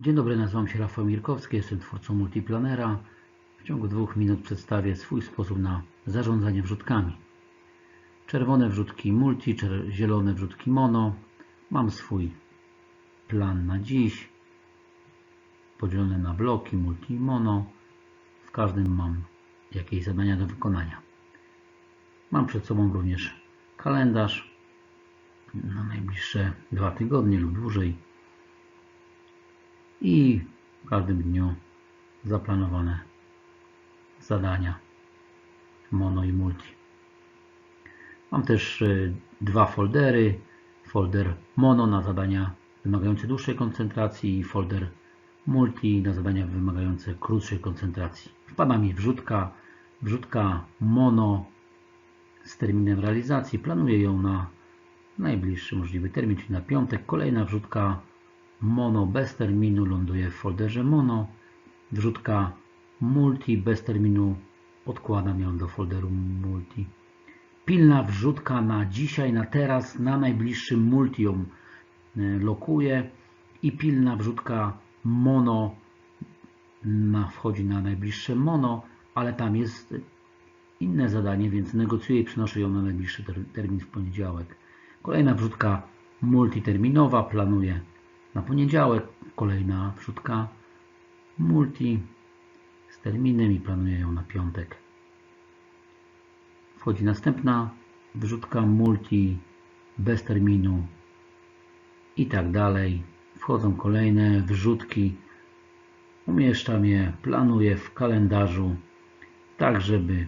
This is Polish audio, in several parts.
Dzień dobry, nazywam się Rafał Mirkowski, jestem twórcą multiplanera. W ciągu dwóch minut przedstawię swój sposób na zarządzanie wrzutkami. Czerwone wrzutki multi, zielone wrzutki mono. Mam swój plan na dziś, podzielony na bloki multi i mono. W każdym mam jakieś zadania do wykonania. Mam przed sobą również kalendarz na najbliższe dwa tygodnie lub dłużej i w każdym dniu zaplanowane zadania mono i multi. Mam też y, dwa foldery. Folder mono na zadania wymagające dłuższej koncentracji i folder multi na zadania wymagające krótszej koncentracji. Wpada mi wrzutka, wrzutka mono z terminem realizacji. Planuję ją na najbliższy możliwy termin, czyli na piątek. Kolejna wrzutka mono bez terminu ląduje w folderze mono. Wrzutka multi bez terminu odkładam ją do folderu multi. Pilna wrzutka na dzisiaj, na teraz, na najbliższym multi ją y, lokuję i pilna wrzutka mono na, wchodzi na najbliższe mono, ale tam jest inne zadanie, więc negocjuję i przenoszę ją na najbliższy ter- termin w poniedziałek. Kolejna wrzutka multiterminowa planuję na poniedziałek. Kolejna wrzutka multi z terminem i planuję ją na piątek. Wchodzi następna wrzutka multi bez terminu i tak dalej. Wchodzą kolejne wrzutki. Umieszczam je, planuję w kalendarzu, tak żeby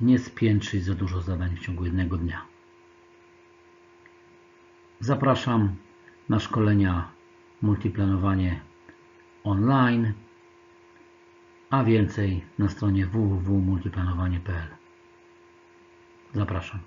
nie spiętrzyć za dużo zadań w ciągu jednego dnia. Zapraszam na szkolenia multiplanowanie online, a więcej na stronie www.multiplanowanie.pl. Zapraszam.